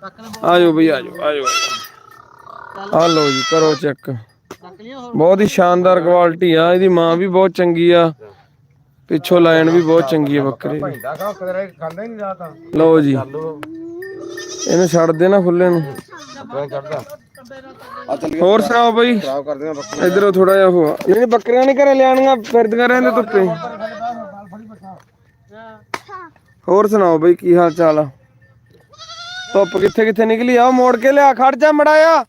ਆਜੋ ਬਈ ਆਜੋ ਆਜੋ। ਆ ਲਓ ਜੀ ਕਰੋ ਚੈੱਕ। ਬਹੁਤ ਹੀ ਸ਼ਾਨਦਾਰ ਕੁਆਲਿਟੀ ਆ ਇਹਦੀ ਮਾਂ ਵੀ ਬਹੁਤ ਚੰਗੀ ਆ। ਪਿੱਛੋਂ ਲਾਈਨ ਵੀ ਬਹੁਤ ਚੰਗੀ ਆ ਬੱਕਰੀ ਦੀ। ਭੈਂਦਾ ਖਾ ਕਦੇ ਖਾਂਦਾ ਹੀ ਨਹੀਂ ਰਾਤ। ਆ ਲਓ ਜੀ। ਇਹਨੂੰ ਛੱਡ ਦੇ ਨਾ ਖੁੱਲੇ ਨੂੰ। ਕੋਈ ਚੜਦਾ ਆ ਚੱਲ ਹੋਰ ਸੁਣਾਓ ਬਈ। ਖਰਾਬ ਬੱਕਰੀ। ਇਧਰੋਂ ਥੋੜਾ ਜਿਹਾ ਹੋਆ ਨਹੀਂ ਨਹੀਂ, ਬੱਕਰੀਆਂ ਨਹੀਂ ਘਰੇ ਲਿਆਣੀਆਂ ਫਿਰਦੀਆਂ ਰਹਿੰਦੇ ਧੁੱਪੇ। ਹੋਰ ਸੁਣਾਓ ਬਈ ਕੀ ਹਾਲ ਚਾਲ ਆ? ਧੁੱਪ ਕਿੱਥੇ ਕਿੱਥੇ ਨਿਕਲੀ? ਆ ਉਹ ਮੋੜ ਕੇ ਲਿਆ ਖੜ ਜਾ ਮੜਾਇਆ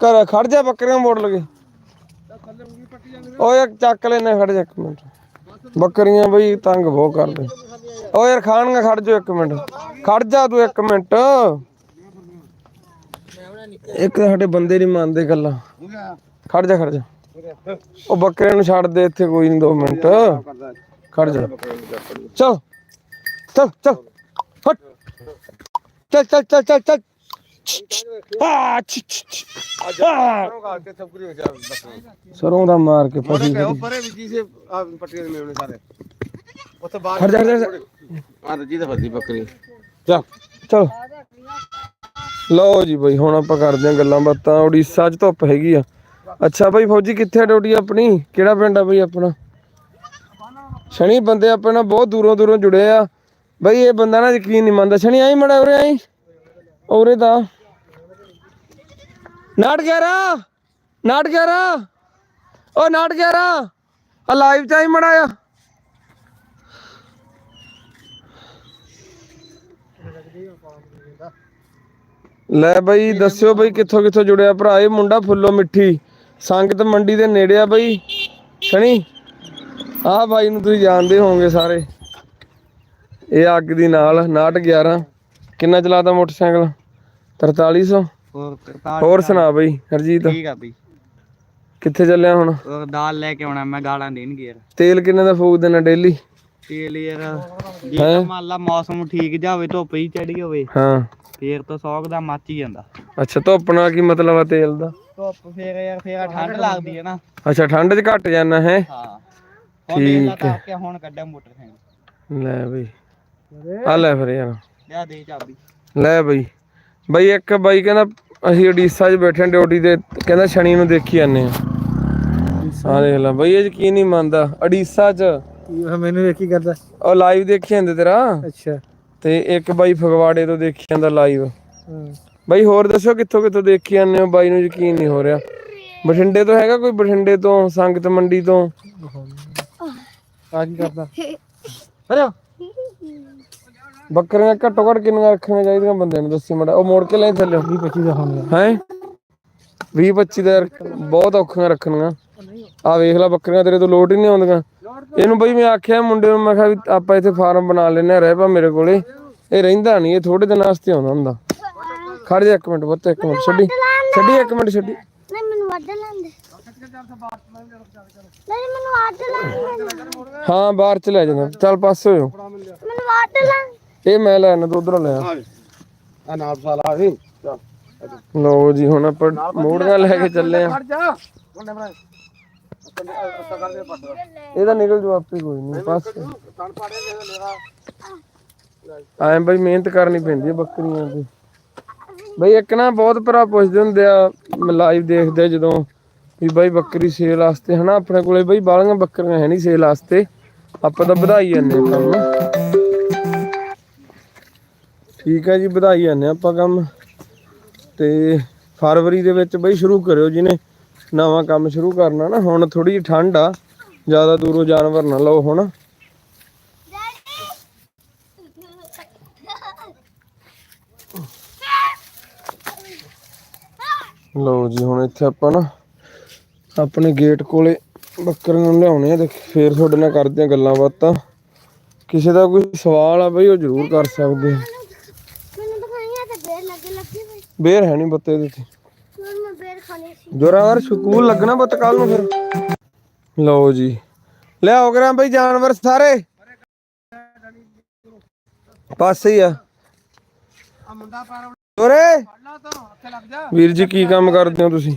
ਕਰ ਖੜ ਜਾ ਬੱਕਰੀਆਂ ਮੋੜ ਲਗੇ ਓਏ ਚੱਕ ਲੈਨੇ ਖੜ ਜਾ ਇੱਕ ਮਿੰਟ। ਬੱਕਰੀਆਂ ਬਈ ਤੰਗ ਬਹੁਤ ਕਰਦੇ। ਓ ਯਾਰ ਖਾਣਗਾ ਖੜ ਜਾ ਇੱਕ ਮਿੰਟ। ਖੜ ਜਾ ਤੂੰ ਇੱਕ ਮਿੰਟ। ਇੱਕ ਸਾਡੇ ਬੰਦੇ ਨਹੀਂ ਮੰਨਦੇ ਗੱਲਾਂ। ਖੜ ਜਾ ਖੜ ਜਾ। ਉਹ ਬੱਕਰੇ ਨੂੰ ਛੱਡ ਦੇ ਇੱਥੇ ਕੋਈ ਨਹੀਂ 2 ਮਿੰਟ। ਖੜ ਜਾ। ਚਲ ਚਲ ਚਲ। ਹਟ ਚਲ ਚਲ ਚਲ ਚਲ। ਆ ਸਰੋਂ ਦਾ ਮਾਰ ਕੇ ਫਸੀ ਉਹ ਪਰੇ ਵੀ ਸੇ ਆ ਪੱਟੀਆਂ ਦੇ ਮੇਵਣੇ ਸਾਰੇ। ਉੱਥੇ ਬਾਹਰ ਖੜ ਜਾ ਖੜ ਜਾ ਆ ਰਜੀ ਦਾ ਫਸੀ ਬੱਕਰੀ। ਚੱਲ ਚਲ। ਲਓ ਜੀ ਬਈ ਹੁਣ ਆਪਾਂ ਕਰਦੇ ਆਂ ਗੱਲਾਂ ਬਾਤਾਂ। ਉੜੀਸਾ 'ਚ ਧੁੱਪ ਹੈਗੀ ਆ। ਅੱਛਾ ਬਈ ਫੌਜੀ ਕਿੱਥੇ ਆ ਡਿਊਟੀ ਆਪਣੀ? ਕਿਹੜਾ ਪਿੰਡ ਆ ਬਈ ਆਪਣਾ? ਸ਼ਨੀ ਬੰਦੇ ਆਪਣੇ ਨਾਲ ਬਹੁਤ ਦੂਰੋਂ ਦੂਰੋਂ ਜੁੜੇ ਆ। ਬਈ ਇਹ ਬੰਦਾ ਨਾ ਯਕੀਨ ਨਹੀਂ ਮੰਨਦਾ। ਸ਼ਨੀ ਆਈ ਮੜਾ ਉਰੇ ਆਈ? ਉਰੇ ਦਾ। ਨਾਟ ਗਿਆਰਾ ਨਾਟ ਗਿਆਰਾ। ਓ ਨਾਟ ਗਿਆਰਾ, ਆ ਲਾਈਵ ਚ ਆਈ ਲੈ ਬਈ, ਦੱਸਿਓ ਬਈ ਕਿੱਥੋਂ ਕਿੱਥੋਂ ਜੁੜਿਆ ਭਰਾ, ਇਹ ਮੁੰਡਾ ਫੁੱਲੋ ਮਿੱਠੀ, ਸੰਗਤ ਮੰਡੀ ਦੇ ਨੇੜੇ ਆ ਬਈ। ਸ਼ਨੀ ਆਹ ਬਾਈ ਨੂੰ ਤੁਸੀਂ ਜਾਣਦੇ ਹੋਵੋਗੇ ਸਾਰੇ। ਇਹ ਅੱਗ ਦੀ ਨਾਲ 69 ਕਿੰਨਾ ਚਲਾਦਾ ਮੋਟਰਸਾਈਕਲ? 4300 ਹੋਰ ਹੋਰ ਸੁਣਾ ਬਈ ਹਰਜੀਤ। ਠੀਕ ਆ ਬਈ। ਕਿੱਥੇ ਚੱਲਿਆ ਹੁਣ? ਦਾਲ ਲੈ ਕੇ ਆਉਣਾ ਮੈਂ ਗਾਲਾਂ ਦੇਣਗੇ ਯਾਰ ਤੇਲ ਕਿੰਨੇ ਦਾ ਫੂਕ ਦੇਣਾ ਡੇਲੀ? ਤੇਲ ਯਾਰ ਜੇ ਤਾਂ ਮੰਨ ਲਾ ਮੌਸਮ ਠੀਕ ਜਾਵੇ ਧੁੱਪ ਹੀ ਚੜੀ ਹੋਵੇ ਹਾਂ। ਫੇਰ ਤਾਂ ਸੌਕ ਦਾ ਮੱਚ ਹੀ ਜਾਂਦਾ। ਅੱਛਾ ਧੁੱਪ ਨਾਲ ਕੀ ਮਤਲਬ ਆ ਤੇਲ ਦਾ? ਧੁੱਪ ਫੇਰ ਯਾਰ ਫੇਰ ਠੰਡ ਲੱਗਦੀ ਹੈ ਨਾ। ਅੱਛਾ ਠੰਡ 'ਚ ਘਟ ਜਾਣਾ ਹੈ? ਹਾਂ। ਹੁਣ ਠੀਕ ਹੈ। ਹੁਣ ਕੱਢਿਆ ਮੋਟਰਸਾਈਕਲ। ਲੈ ਬਈ। ਆ ਲੈ ਫਿਰ ਯਾਰ। ਲਿਆ ਦੇ ਚਾਬੀ? ਲੈ ਬਈ। ਬਈ ਇੱਕ ਬਾਈ ਕਹਿੰਦਾ ਅਸੀਂ ਉੜੀਸਾ 'ਚ ਬੈਠੇ ਡਿਊਟੀ ਤੇ ਕਹਿੰਦਾ ਸ਼ਨੀ ਨੂੰ ਦੇਖੀ ਜਾਂਦੇ ਆ। ਆ ਦੇਖ ਲੈ ਬਈ ਇਹ ਯਕੀਨ ਨਹੀਂ ਮੰਨਦਾ ਉੜੀਸਾ 'ਚ। ਮੈਨੂੰ ਵੇਖੀ ਕਰਦਾ ਉਹ ਲਾਈਵ ਦੇਖੀ ਜਾਂਦੇ ਤੇਰਾ? ਅੱਛਾ। ਤੇ ਇੱਕ ਬਾਈ ਫਗਵਾੜੇ ਤੋਂ ਦੇਖੀ ਜਾਂਦਾ ਲਾਈਵ ਬਾਈ ਹੋਰ ਦੱਸੋ ਕਿੱਥੋਂ ਕਿੱਥੋਂ ਦੇਖੀ ਜਾਂਦੇ ਹੋ? ਬਾਈ ਨੂੰ ਯਕੀਨ ਨਹੀਂ ਹੋ ਰਿਹਾ। ਬਠਿੰਡੇ ਤੋਂ ਹੈਗਾ ਕੋਈ? ਬਠਿੰਡੇ ਤੋਂ ਸੰਗਤ ਮੰਡੀ ਤੋਂ? ਆ ਕੀ ਕਰਦਾ? ਅਰੇ ਬੱਕਰੀਆਂ ਘੱਟੋ ਘੱਟ ਕਿੰਨੀਆਂ ਰੱਖਣੀਆਂ ਚਾਹੀਦੀਆਂ ਬੰਦੇ ਨੂੰ? ਦੱਸੀ ਮੜਾ ਉਹ ਮੋੜ ਕੇ ਲੈ ਥੱਲੇ। 20 25 ਦਾ ਹੋਣਗਾ ਹੈ? 20 25 ਦਾ ਬਹੁਤ ਔਖੀਆਂ ਰੱਖਣੀਆਂ। ਆ ਵੇਖ ਲੈ ਬੱਕਰੀਆਂ ਤੇਰੇ ਤੋਂ ਲੋਟ ਹੀ ਨਹੀਂ ਆਉਂਦੀਆਂ। ਇਹਨੂੰ ਬਈ ਮੈਂ ਆਖਿਆ ਮੁੰਡੇ ਨੂੰ ਮੈਂ ਕਿਹਾ ਵੀ ਆਪਾਂ ਇੱਥੇ ਫਾਰਮ ਬਣਾ ਲੈਨੇ ਆ ਰਹਿ ਪਾ ਮੇਰੇ ਕੋਲੇ। ਇਹ ਰਹਿੰਦਾ ਨਹੀਂ ਇਹ ਥੋੜੇ ਦਿਨ ਵਾਸਤੇ ਆਉਂਦਾ ਹੁੰਦਾ। ਖੜ ਜਾ ਇੱਕ ਮਿੰਟ ਬੱਤ ਇੱਕ ਮਿੰਟ ਛੱਡੀ। ਛੱਡੀ ਇੱਕ ਮਿੰਟ ਛੱਡੀ। ਨਹੀਂ ਮੈਨੂੰ ਵੱਢ ਲੈਂਦੇ। ਨਹੀਂ ਮੈਨੂੰ ਵੱਢ ਲੈਂਦੇ। ਹਾਂ ਬਾਹਰ ਚ ਲੈ ਜਾਂਦਾ। ਚੱਲ ਪਾਸੇ ਹੋਇਓ। ਮੈਨੂੰ ਵੱਢ ਲੈਂਦੇ। ਇਹ ਮੈਂ ਲੈਣਾ ਤੂੰ ਉਧਰੋਂ ਲੈ ਆ। ਆ ਨਾਲ ਸਾਲਾ ਆ ਵੀ ਲਓ ਜੀ ਹੁਣ ਆਪਾਂ ਮੋੜੀਆਂ ਲੈ ਕੇ ਚੱਲੇ ਆ। ਖੜ ਜਾ। ਮੁੰਡੇ ਬਣਾ ਇਹਦਾ ਨਿਕਲ ਜੂ ਆਪੇ ਕੋਈ ਨਹੀਂ ਪਾਸੇ ਤਣ ਪਾੜੇ ਦੇ ਲੇਵਾ। ਐਂ ਬਈ ਮਿਹਨਤ ਕਰਨੀ ਪੈਂਦੀ ਹੈ ਬੱਕਰੀਆਂ ਦੀ। ਬਈ ਇੱਕ ਨਾ ਬਹੁਤ ਭਰਾ ਪੁੱਛਦੇ ਹੁੰਦੇ ਆ ਲਾਈਵ ਦੇਖਦੇ ਜਦੋਂ ਵੀ ਬਾਈ ਬੱਕਰੀ ਸੇਲ ਵਾਸਤੇ ਹਨਾ ਆਪਣੇ ਕੋਲੇ ਬਈ ਬਾਲੀਆਂ ਬੱਕਰੀਆਂ ਹੈ ਨਹੀਂ ਸੇਲ ਵਾਸਤੇ। ਆਪਾਂ ਤਾਂ ਵਧਾਈ ਜਾਂਦੇ ਆ ਕੰਮ ਠੀਕ ਹੈ ਜੀ, ਵਧਾਈ ਜਾਂਦੇ ਆ ਆਪਾਂ ਕੰਮ। ਤੇ ਫਰਵਰੀ ਦੇ ਵਿੱਚ ਬਈ ਸ਼ੁਰੂ ਕਰਿਓ ਜਿਹਨੇ ਨਵਾਂ ਕੰਮ ਸ਼ੁਰੂ ਕਰਨਾ ਨਾ, ਹੁਣ ਥੋੜੀ ਜਿਹੀ ਠੰਡ ਆ, ਜ਼ਿਆਦਾ ਦੂਰੋਂ ਜਾਨਵਰ ਨਾ ਲਓ ਹੁਣ। ਲਓ ਜੀ, ਹੁਣ ਇੱਥੇ ਆਪਾਂ ਨਾ ਆਪਣੇ ਗੇਟ ਕੋਲੇ ਬੱਕਰੀਆਂ ਨੂੰ ਲਿਆਉਣੇ ਆ। ਤੇ ਫੇਰ ਤੁਹਾਡੇ ਨਾਲ ਕਰਦੇ ਆ ਗੱਲਾਂ ਬਾਤਾਂ। ਕਿਸੇ ਦਾ ਕੋਈ ਸਵਾਲ ਆ ਬਈ, ਉਹ ਜ਼ਰੂਰ ਕਰ ਸਕਦੇ ਆ ਮੈਨੂੰ ਦਿਖਾਈਆਂ ਤੇ ਬੇਰ ਲੱਗੇ ਲੱਗੀ ਹੋਈ ਬੇਰ ਹੈ ਨਹੀਂ ਬੱਤੇ ਦੇ ਤੇ। ਹੁਣ ਮੈਂ ਬੇਰ ਖਾਣੀ ਸੀ। ਜੋਰਾਵਰ ਸਕੂਲ ਲੱਗਣਾ ਬੱਤ ਕੱਲ ਨੂੰ ਫਿਰ। ਲਓ ਜੀ। ਲਿਆਓ ਕਰਾਂ ਬਈ ਜਾਨਵਰ ਸਾਰੇ। ਪਾਸੇ ਹੀ ਆ। ਜਾ। ਵੀਰ ਜੀ ਕੀ ਕੰਮ ਕਰਦੇ ਹੋ ਤੁਸੀਂ?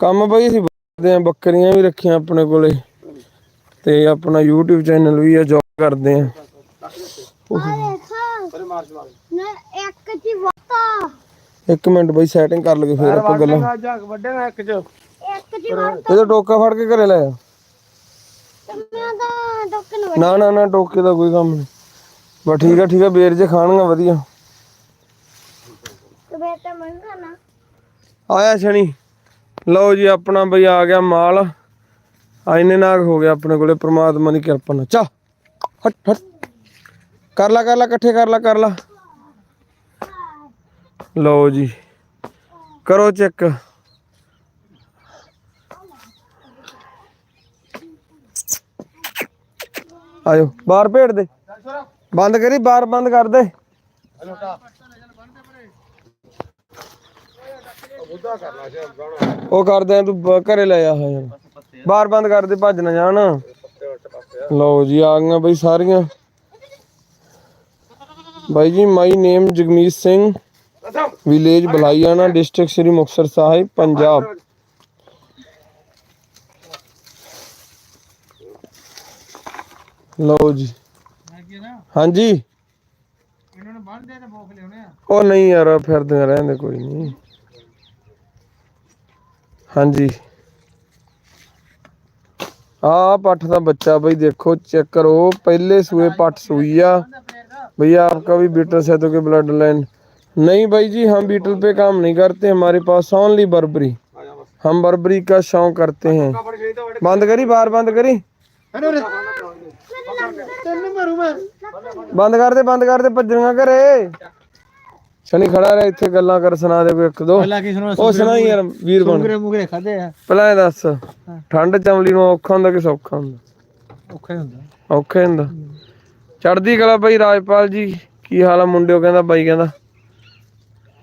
ਕੰਮ ਬਈ ਅਸੀਂ ਕਰਦੇ ਆ ਬੱਕਰੀਆਂ ਵੀ ਰੱਖੀਆਂ ਆਪਣੇ ਕੋਲੇ। ਤੇ ਆਪਣਾ YouTube ਚੈਨਲ ਵੀ ਆ ਜੌਬ ਕਰਦੇ ਆ ਪਰੇ ਮਾਰ ਚਲਾ ਨਾ ਇੱਕ ਜੀ ਵਾਤਾ। ਇੱਕ ਮਿੰਟ ਬਈ ਸੈਟਿੰਗ ਕਰ ਲਗੇ ਫੇਰ ਆਪਾਂ ਗੱਲਾਂ। ਆ ਜਾ ਵੱਡੇ ਨਾ ਇੱਕ ਚ। ਇੱਕ ਜੀ ਵਾਤਾ ਇਹਦਾ ਟੋਕਾ ਫੜ ਕੇ ਘਰੇ ਲੈ ਆ। ਤੇ ਮੈਂ ਤਾਂ ਡੋਕਨ ਨਾ ਨਾ ਨਾ ਟੋਕੇ ਦਾ ਕੋਈ ਕੰਮ ਨਹੀਂ। ਬਸ ਠੀਕ ਆ ਠੀਕ ਆ ਬੇਰ ਜੇ ਖਾਣਗਾ ਵਧੀਆ। ਤੇ ਤਾਂ ਨੀ। ਆਇਆ ਸ਼ਨੀ। ਲਓ ਜੀ ਆਪਣਾ ਬਈ ਆ ਗਿਆ ਮਾਲ। ਆਇਨੇ ਨਾਗ ਹੋ ਗਿਆ ਆਪਣੇ ਕੋਲੇ ਪ੍ਰਮਾਤਮਾ ਦੀ ਕਿਰਪਾ ਨਾਲ। ਚਾ ਹਟ ਹਟ। ਕਰ ਲਾ ਕਰ ਲਾ ਇਕੱਠੇ ਕਰ ਲਾ ਕਰ ਲਾ। ਲਓ ਜੀ। ਕਰੋ ਚੈੱਕ। ਆਇਓ, ਬਾਹਰ ਭੇੜ ਦੇ। ਬੰਦ ਕਰੀ, ਬਾਹਰ ਬੰਦ ਕਰ ਦੇ। ਉਹ ਕਰਦੇ ਆ, ਤੂੰ ਬ- ਘਰੇ ਲੈ ਆ। ਯਾਰ ਬਾਹਰ ਬੰਦ ਕਰ ਦੇ, ਭੱਜ ਨਾ ਜਾਣ। ਲਓ ਜੀ, ਆ ਗਈਆਂ ਬਈ ਸਾਰੀਆਂ। ਬਾਈ ਜੀ my name Jagmeet Singh. Village Balaiana district Shri Muktsar Sahib, Punjab. ਲਓ ਜੀ। ਹਾਂਜੀ। ਉਹ ਨਹੀਂ ਯਾਰ ਫਿਰਦੇ ਰਹਿੰਦੇ, ਕੋਈ ਨਹੀਂ। ਹਾਂਜੀ। ਆ ਪੱਠ ਦਾ ਬੱਚਾ ਬਈ, ਦੇਖੋ, ਚੈੱਕ ਕਰੋ। ਪਹਿਲੇ ਸੂਏ ਪੱਠ ਸੂਈ ਆ। ਭਈ ਆਪਕਾ ਵੀ ਬੀਟਰ ਸੈਦੋ ਕੇ ਬਲੱਡ ਲਾਈਨ नहीं भाई जी हम बीटल पे काम नहीं करते हमारे पास ओनली बर्बरी हम बर्बरी का शौक करते हैं बंद करी बाहर बंद करी ਤੈਨੂੰ ਮਾਰੂ ਮੈਂ ਬੰਦ ਕਰ ਦੇ ਬੰਦ ਕਰ ਦੇ ਭੱਜਣੀਆਂ ਘਰੇ ਸ਼ਨੀ ਖੜਾ ਰਿਹਾ ਇੱਥੇ ਗੱਲਾਂ ਕਰ ਸੁਣਾ ਦੇ ਕੋਈ ਇੱਕ ਦੋ ਪਹਿਲਾਂ ਕੀ ਸੁਣਾ ਉਹ ਸੁਣਾ ਯਾਰ ਵੀਰ ਬਣ ਮੁਗਰੇ ਮੁਗਰੇ ਖਾਦੇ ਆ ਪਹਿਲਾਂ ਇਹ ਦੱਸ ਠੰਡ ਚਮਲੀ ਨੂੰ ਔਖਾ ਹੁੰਦਾ ਕਿ ਸੌਖਾ ਹੁੰਦਾ ਔਖਾ ਹੀ ਹੁੰਦਾ ਔਖਾ ਹੀ ਹੁੰਦਾ ਚੜਦੀ ਕਲਾ ਬਾਈ ਰਾਜਪਾਲ ਜੀ ਕੀ ਹਾਲ ਆ ਮੁੰਡਿਓ ਕਹਿੰਦਾ ਬਾਈ ਕਹਿੰਦਾ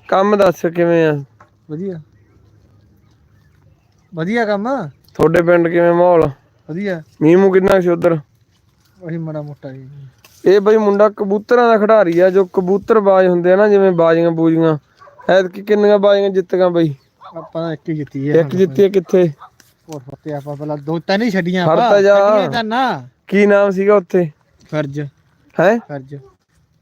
ਕੰਮ ਦੱਸ ਕਿਵੇਂ ਆ? ਵਧੀਆ। ਵਧੀਆ ਕੰਮ? ਤੁਹਾਡੇ ਪਿੰਡ ਕਿਵੇਂ ਮਾਹੌਲ? ਵਧੀਆ। ਮੀਂਹ ਕਿੰਨਾ ਸੀ ਉਧਰ? ਉਹੀ ਮਾੜਾ ਮੋਟਾ ਜੀ ਇਹ ਬਈ ਮੁੰਡਾ ਕਬੂਤਰਾਂ ਦਾ ਖਿਡਾਰੀ ਆ ਜੋ ਕਬੂਤਰ ਬਾਜ ਹੁੰਦੇ ਆ ਨਾ ਜਿਵੇਂ ਬਾਜੀਆਂ ਬੂਜੀਆਂ। ਐਤਕੀ ਕਿੰਨੀਆਂ ਬਾਜੀਆਂ ਜਿੱਤ ਗਏ ਬਈ? ਆਪਾਂ ਇੱਕ ਹੀ ਜਿੱਤੀ ਹੈ ਇੱਕ ਜਿੱਤੀ ਆ ਕਿੱਥੇ? ਹੋਰ ਫੱਤੇ ਆਪਾਂ ਪਹਿਲਾਂ ਦੋ ਤਿੰਨ ਹੀ ਛੱਡੀਆਂ ਜਾ। ਨਾ। ਕੀ ਨਾਮ ਸੀਗਾ ਉੱਥੇ? ਫਰਜ਼। ਹੈ? ਫਰਜ਼।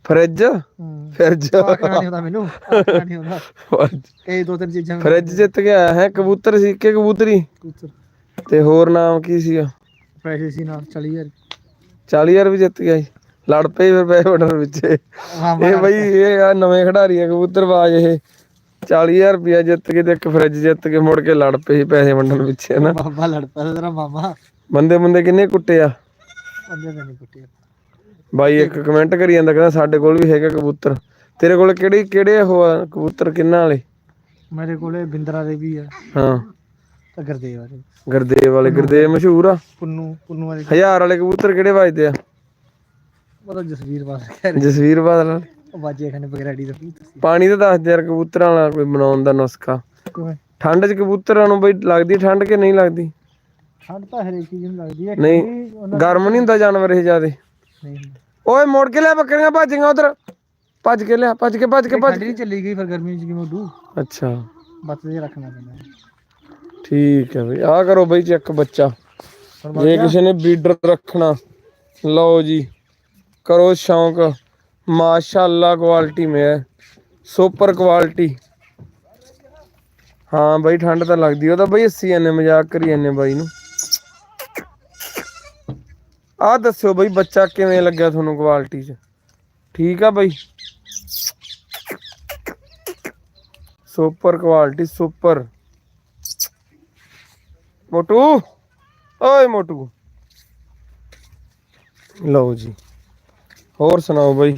ਫਰਿੱਜ? ਹੂੰ। ਫਰਿੱਜ। ਆਖਣਾ ਨਹੀਂ ਹੁੰਦਾ ਮੈਨੂੰ? ਆਖਣਾ ਨਹੀਂ ਹੁੰਦਾ? ਫਰਿੱਜ। ਇਹ ਦੋ ਤਿੰਨ ਚੀਜ਼ਾਂ ਫਰਿੱਜ ਜਿੱਤ ਗਿਆ ਹੈ ਕਬੂਤਰ ਸੀ ਕਿ ਕਬੂਤਰੀ? ਕਬੂਤਰ। ਤੇ ਹੋਰ ਨਾਮ ਕੀ ਸੀਗਾ? ਪੈਸੇ ਸੀ ਨਾਲ 40000 40000 ਵੀ ਜਿੱਤ ਗਿਆ ਸੀ। ਲੜ ਪਏ ਫਿਰ ਪੈਸੇ ਵੰਡਣ ਵਿੱਚ। ਹਾਂ ਇਹ ਬਈ ਇਹ ਆ ਨਵੇਂ ਖਿਡਾਰੀ ਆ ਕਬੂਤਰਬਾਜ਼ ਇਹ। 40000 ਰੁਪਇਆ ਜਿੱਤ ਕੇ ਤੇ ਇੱਕ ਫਰਿੱਜ ਜਿੱਤ ਕੇ ਮੁੜ ਕੇ ਲੜ ਪਏ ਸੀ ਪੈਸੇ ਵੰਡਣ ਪਿੱਛੇ ਨਾ ਬਾਬਾ ਲੜ ਪਿਆ ਤੇਰਾ ਮਾਮਾ। ਬੰਦੇ ਬੰਦੇ ਕਿੰਨੇ ਕੁੱਟੇ ਆ? ਬੰਦੇ ਦਾ ਨਹੀਂ ਕੁੱਟਿਆ ਬਾਈ ਇੱਕ ਕਮੈਂਟ ਕਰੀ ਜਾਂਦਾ ਕਹਿੰਦਾ ਸਾਡੇ ਕੋਲ ਵੀ ਹੈਗਾ ਕਬੂਤਰ। ਤੇਰੇ ਕੋਲ ਕਿਹੜੇ ਕਿਹੜੇ ਉਹ ਆ ਕਬੂਤਰ ਕਿੰਨਾਂ ਵਾਲੇ? ਮੇਰੇ ਕੋਲੇ ਬਿੰਦਰਾ ਦੇ ਵੀ ਆ। ਹਾਂ। ਤਾਂ ਗਰਦੇਵ ਵਾਲੇ। ਗੁਰਦੇਵ ਵਾਲੇ ਗੁਰਦੇਵ ਮਸ਼ਹੂਰ ਆ? ਪੁੰਨੂ ਪੁੰਨੂ ਵਾਲੇ। ਹਜ਼ਾਰ ਵਾਲੇ ਕਬੂਤਰ ਕਿਹੜੇ ਵੱਜਦੇ ਆ? ਉਹਦਾ ਜਸਵੀਰ ਬਾਦ ਕਹਿ ਰਹੇ। ਜਸਵੀਰ ਬਾਦਲ ਬਾਜੇ ਖਾਨੇ ਬਗਰੈਡੀ ਦਾ ਤੁਸੀਂ ਪਾਣੀ ਤਾਂ ਦੱਸ ਦੇ ਯਾਰ ਕਬੂਤਰਾਂ ਵਾਲਾ ਕੋਈ ਬਣਾਉਣ ਦਾ ਨੁਸਖਾ। ਠੰਡ 'ਚ ਕਬੂਤਰਾਂ ਨੂੰ ਬਈ ਲੱਗਦੀ ਠੰਡ ਕਿ ਨਹੀਂ ਲੱਗਦੀ? ਠੰਡ ਤਾਂ ਹਰੇਕ ਚੀਜ਼ ਨੂੰ ਲੱਗਦੀ ਹੈ ਨਹੀਂ। ਗਰਮ ਨਹੀਂ ਹੁੰਦਾ ਜਾਨਵਰ ਇਹ ਜਿਆਦੇ। ਨਹੀਂ। ਓਏ ਮੋੜ ਕੇ ਲਿਆ ਬੱਕਰੀਆਂ ਭੱਜੀਆਂ ਉਧਰ। ਭੱਜ ਕੇ ਲਿਆ ਭੱਜ ਕੇ ਭੱਜ ਕੇ ਭੱਜ ਠੰਡ ਚੱਲੀ ਗਈ ਫਿਰ ਗਰਮੀ ਚ ਕਿਵੇਂ ਉਡੂ ਅੱਛਾ। ਬੱਤ ਰੱਖਣਾ ਪੈਂਦਾ ਠੀਕ ਹੈ ਬਈ ਆ ਕਰੋ ਬਈ ਚੈੱਕ ਬੱਚਾ। ਜੇ ਕਿਸੇ ਨੇ ਬੀਡਰ ਰੱਖਣਾ ਲਓ ਜੀ। ਕਰੋ ਸ਼ੌਂਕ। ਮਾਸ਼ਾਅੱਲਾ ਕੁਆਲਿਟੀ ਮੇ ਹੈ। ਸੁਪਰ ਕੁਆਲਿਟੀ ਹਾਂ ਬਈ ਠੰਡ ਤਾਂ ਲੱਗਦੀ ਉਹ ਤਾਂ ਬਈ 80 ਐਨੇ ਮਜ਼ਾਕ ਕਰੀ ਜਾਂਦੇ ਬਾਈ ਨੂੰ। ਆ ਦੱਸਿਓ ਬਈ ਬੱਚਾ ਕਿਵੇਂ ਲੱਗਿਆ ਤੁਹਾਨੂੰ ਕੁਆਲਿਟੀ 'ਚ? ਠੀਕ ਆ ਬਈ? ਸੁਪਰ ਕੁਆਲਿਟੀ ਸੁਪਰ ਮੋਟੂ? ਓਏ ਮੋਟੂ। ਲਓ ਜੀ। ਹੋਰ ਸੁਣਾਓ ਬਾਈ?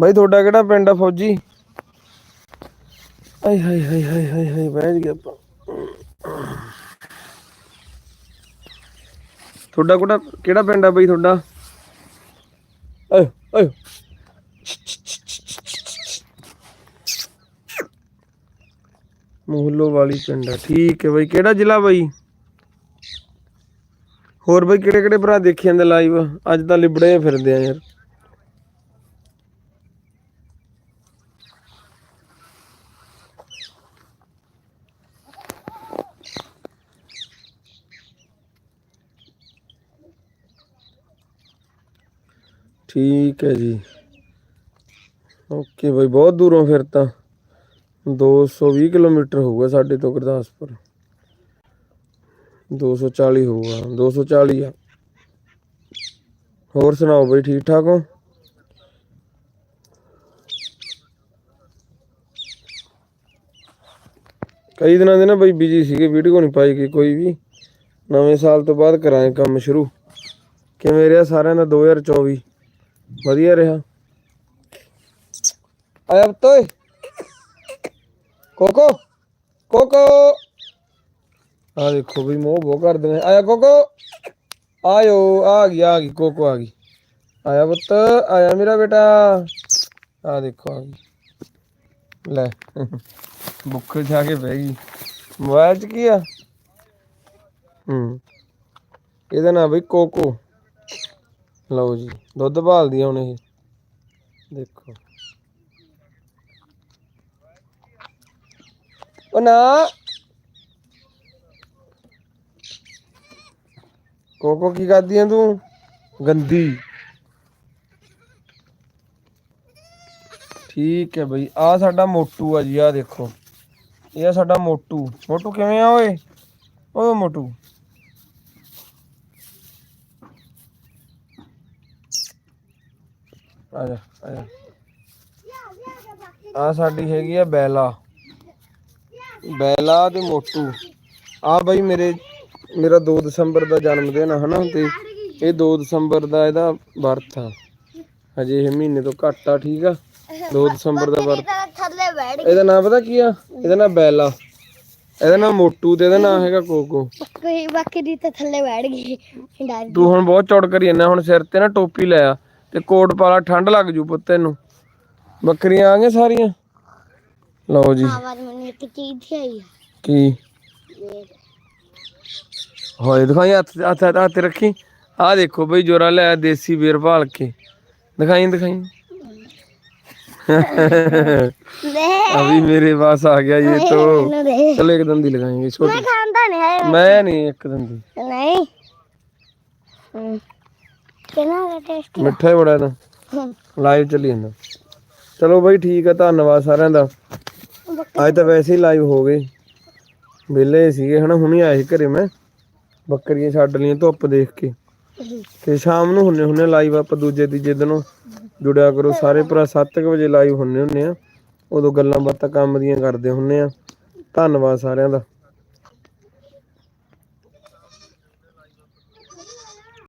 ਬਾਈ ਤੁਹਾਡਾ ਕਿਹੜਾ ਪਿੰਡ ਆ ਫੌਜੀ? ਆਏ ਹਾਏ ਹਾਏ ਹਾਏ ਹਾਏ ਹਾਏ, ਬਹਿ ਗਿਆ ਆਪਾਂ। ਤੁਹਾਡਾ ਕਿਹੜਾ ਕਿਹੜਾ ਪਿੰਡ ਆ ਬਾਈ ਤੁਹਾਡਾ? ਓਏ ਓਏ ਮੋਹਲੋ ਵਾਲੀ ਪਿੰਡ ਆ। ਠੀਕ ਹੈ ਬਾਈ। ਕਿਹੜਾ ਜ਼ਿਲ੍ਹਾ ਬਾਈ? ਹੋਰ ਬਾਈ ਕਿਹੜੇ ਕਿਹੜੇ ਭਰਾ ਦੇਖੀ ਜਾਂਦੇ ਲਾਈਵ ਅੱਜ ਤਾਂ ਲਿਬੜੇ ਫਿਰਦੇ ਆ ਯਾਰ। ਠੀਕ ਹੈ ਜੀ। ਓਕੇ ਬਾਈ, ਬਹੁਤ ਦੂਰੋਂ ਫਿਰ ਤਾਂ। 220 ਕਿਲੋਮੀਟਰ ਹੋਊਗਾ ਸਾਡੇ ਤੋਂ ਗੁਰਦਾਸਪੁਰ। 240 ਹੋਊਗਾ 240 ਆ। ਹੋਰ ਸੁਣਾਓ ਬਈ, ਠੀਕ ਠਾਕ ਹੋ? ਕਈ ਦਿਨਾਂ ਦੇ ਨਾ ਬਈ ਬਿਜ਼ੀ ਸੀਗੇ, ਵੀਡੀਓ ਨਹੀਂ ਪਾਈ ਗਈ ਕੋਈ ਵੀ। ਨਵੇਂ ਸਾਲ ਤੋਂ ਬਾਅਦ ਕਰਾਂਗੇ ਕੰਮ ਸ਼ੁਰੂ। ਕਿਵੇਂ ਰਿਹਾ ਸਾਰਿਆਂ ਦਾ 2024 ਵਧੀਆ ਰਿਹਾ ਆਇਆ ਬਤੋਏ ਕੋਕੋ ਕੋਕੋ ਆ ਦੇਖੋ ਵੀ ਮੋਹ ਬੋ ਕਰਦੇ ਨੇ ਆਇਆ ਕੋਕੋ ਆਇਓ ਆ ਗਈ ਆ ਗਈ ਕੋਕੋ ਆ ਗਈ ਆਇਆ ਪੁੱਤ ਆਇਆ ਮੇਰਾ ਬੇਟਾ ਆ ਦੇਖੋ ਆ ਗਈ ਲੈ ਬੁੱਕਲ ਜਾ ਕੇ ਬਹਿ ਗਈ ਮੋਬਾਈਲ ਚ ਕੀ ਆ ਹੂੰ ਇਹਦਾ ਨਾਮ ਬਈ ਕੋਕੋ ਲਓ ਜੀ, ਦੁੱਧ ਭਾਲਦੀ ਹੁਣ ਇਹ। ਦੇਖੋ। ਉਹ ਨਾ। ਕੋਕੋ ਕੀ ਕਰਦੀ ਆ ਤੂੰ? ਗੰਦੀ। ਠੀਕ ਹੈ ਬਈ ਆ ਸਾਡਾ ਮੋਟੂ ਆ ਜੀ ਆ ਦੇਖੋ। ਇਹ ਆ ਸਾਡਾ ਮੋਟੂ। ਮੋਟੂ ਕਿਵੇਂ ਆ ਓਏ? ਓਏ ਮੋਟੂ। ਆ ਜਾ ਆ ਜਾ। ਆ ਸਾਡੀ ਹੈਗੀ ਆ ਬੈਲਾ। ਬੈਲਾ ਤੇ ਮੋਟੂ। ਆ ਬਈ ਮੇਰੇ ਮੇਰਾ 2 ਦਸੰਬਰ ਦਾ ਜਨਮ ਦਿਨ ਆ ਹਨਾ? ਤੇ ਇਹ 2 ਦਸੰਬਰ ਦਾ ਇਹਦਾ ਬਰਥ ਆ। ਹਜੇ ਇਹ ਮਹੀਨੇ ਤੋਂ ਘੱਟ ਆ ਠੀਕ ਆ? 2 ਦਸੰਬਰ ਦਾ ਬਰਥ। ਇਹਦਾ ਨਾਮ ਪਤਾ ਕੀ ਆ? ਇਹਦਾ ਨਾਮ ਬੈਲਾ। ਇਹਦਾ ਨਾਮ ਮੋਟੂ ਤੇ ਇਹਦਾ ਨਾਮ ਹੈਗਾ ਕੋਕੋ। ਕੋਈ ਬੱਕਰੀ ਤਾਂ ਥੱਲੇ ਬੈਠ ਗਈ। ਤੂੰ ਹੁਣ ਬਹੁਤ ਚੌੜ ਕਰੀ ਜਾਂਦਾ ਹੁਣ ਸਿਰ ਤੇ ਨਾ ਟੋਪੀ ਲੈ ਆ। ਤੇ ਕੋਟ ਪਾ ਲਾ ਠੰਡ ਲੱਗ ਜੂ ਪੁੱਤ ਇਹਨੂੰ ਬੱਕਰੀਆਂ ਆ ਗਈਆਂ ਸਾਰੀਆਂ ਲਓ ਜੀ ਆਵਾਜ਼ ਮੈਨੂੰ ਇੱਕ ਚੀਜ਼ ਦੀ ਆਈ ਆ। ਕੀ ਹੋਏ ਦਿਖਾਈ ਹੱਥ ਹੱਥ ਹੱਥ ਤੇ ਰੱਖੀ ਆ ਦੇਖੋ ਬਈ ਜੋਰਾ ਲੈ ਦੇਸੀ ਬੇਰ ਭਾਲ ਕੇ ਦਿਖਾਈ ਦਿਖਾਈ ਲੈ अभी मेरे पास आ गया ये तो ਮੈਨੂੰ ਦੇ चलो एक दंदी लगाएंगे छोटी ਮੈਂ ਖਾਂਦਾ ਨਹੀਂ ਹੈ मैं नहीं एक दंदी ਨਹੀਂ ਹਮ। ਕਿੰਨਾ ਦਾ ਟੇਸਟ ਮਿੱਠਾ ਹੀ ਬੜਾ ਨਾ ਲਾਈਵ ਚੱਲੀ ਜਾਂਦਾ। ਚਲੋ ਬਈ, ਠੀਕ ਆ, ਧੰਨਵਾਦ ਸਾਰਿਆਂ ਦਾ। ਅੱਜ ਤਾਂ ਵੈਸੇ ਹੀ ਲਾਈਵ ਹੋ ਗਏ। ਵਿਹਲੇ ਸੀਗੇ, ਹਨਾ, ਹੁਣੀ ਆਏ ਸੀ ਘਰੇ ਮੈਂ। ਬੱਕਰੀਆਂ ਛੱਡ ਲਈਆਂ ਧੁੱਪ ਦੇਖ ਕੇ। ਤੇ ਸ਼ਾਮ ਨੂੰ ਹੁੰਨੇ ਹੁੰਨੇ ਲਾਈਵ ਆਪਾਂ ਦੂਜੇ ਤੀਜੇ ਦਿਨੋਂ ਜੁੜਿਆ ਕਰੋ। ਸਾਰੇ ਭਰਾ 7:00 ਵਜੇ ਲਾਈਵ ਹੁੰਨੇ ਹੁੰਨੇ ਆ। ਉਦੋਂ ਗੱਲਾਂ ਬਾਤਾਂ ਕੰਮ ਦੀਆਂ ਕਰਦੇ ਹੁੰਨੇ ਆ। ਧੰਨਵਾਦ ਸਾਰਿਆਂ ਦਾ।